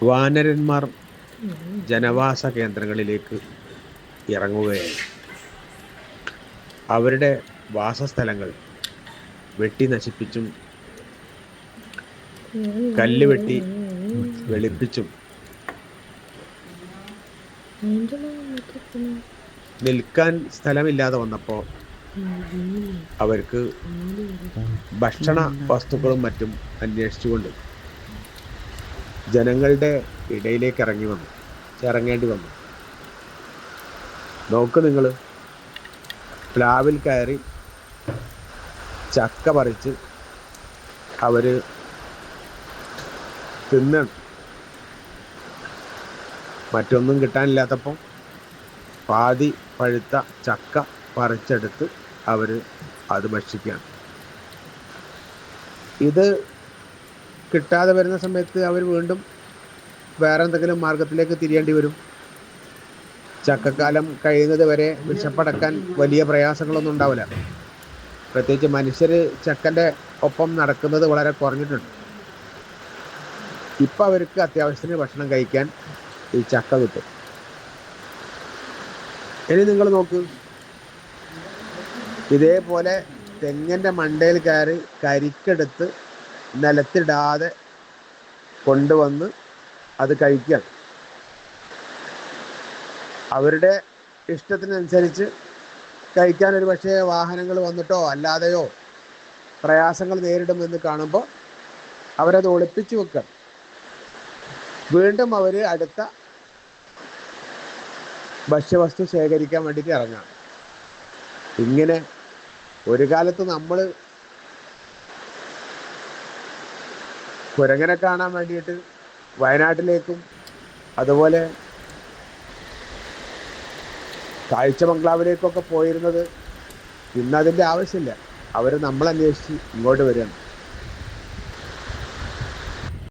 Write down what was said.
വാനരന്മാർ ജനവാസ കേന്ദ്രങ്ങളിലേക്ക് ഇറങ്ങുകയാണ് അവരുടെ വാസസ്ഥലങ്ങൾ വെട്ടി നശിപ്പിച്ചും കല്ല് വെട്ടി വെളുപ്പിച്ചും നിൽക്കാൻ സ്ഥലമില്ലാതെ വന്നപ്പോൾ അവർക്ക് ഭക്ഷണ വസ്തുക്കളും മറ്റും അന്വേഷിച്ചുകൊണ്ട് ജനങ്ങളുടെ ഇടയിലേക്ക് ഇറങ്ങി വന്നു. ഇറങ്ങേണ്ടി വന്നു. നോക്ക് നിങ്ങൾ പ്ലാവിൽ കയറി ചക്ക പറിച്ച് അവർ തിന്നണം. മറ്റൊന്നും കിട്ടാനില്ലാത്തപ്പം പാതി പഴുത്ത ചക്ക പറിച്ചെടുത്ത് അവർ അത് ഭക്ഷിക്കുകയാണ്. ഇത് കിട്ടാതെ വരുന്ന സമയത്ത് അവർ വീണ്ടും വേറെ എന്തെങ്കിലും മാർഗത്തിലേക്ക് തിരിയേണ്ടി വരും. ചക്കക്കാലം കഴിയുന്നത് വരെ വിശപ്പടക്കാൻ വലിയ പ്രയാസങ്ങളൊന്നും ഉണ്ടാവില്ല. പ്രത്യേകിച്ച് മനുഷ്യർ ചക്കന്റെ ഒപ്പം നടക്കുന്നത് വളരെ കുറഞ്ഞിട്ടുണ്ട്. ഇപ്പം അവർക്ക് അത്യാവശ്യത്തിന് ഭക്ഷണം കഴിക്കാൻ ഈ ചക്ക കിട്ടും. ഇനി നിങ്ങൾ നോക്ക്. ഇതേപോലെ തെങ്ങിന്റെ മണ്ടയിൽ കയറി കരിക്കെടുത്ത് നിലത്തിടാതെ കൊണ്ടുവന്ന് അത് കഴിക്കുകയാണ് അവരുടെ ഇഷ്ടത്തിനനുസരിച്ച് കഴിക്കാൻ ഒരു പക്ഷേ വാഹനങ്ങൾ വന്നിട്ടോ അല്ലാതെയോ പ്രയാസങ്ങൾ നേരിടുമെന്ന് കാണുമ്പോൾ അവരത് ഒളിപ്പിച്ചു വെക്കുക. വീണ്ടും അവർ അടുത്ത ഭക്ഷ്യവസ്തു ശേഖരിക്കാൻ വേണ്ടിയിട്ട് ഇറങ്ങാം ഇങ്ങനെ ഒരു കാലത്ത് നമ്മൾ കുരങ്ങനെ കാണാൻ വേണ്ടിയിട്ട് വയനാട്ടിലേക്കും അതുപോലെ കാഴ്ച ബംഗ്ലാവിലേക്കൊക്കെ പോയിരുന്നത് ഇന്നതിന്റെ ആവശ്യമില്ല. അവർ നമ്മളന്വേഷിച്ച് ഇങ്ങോട്ട് വരികയാണ്.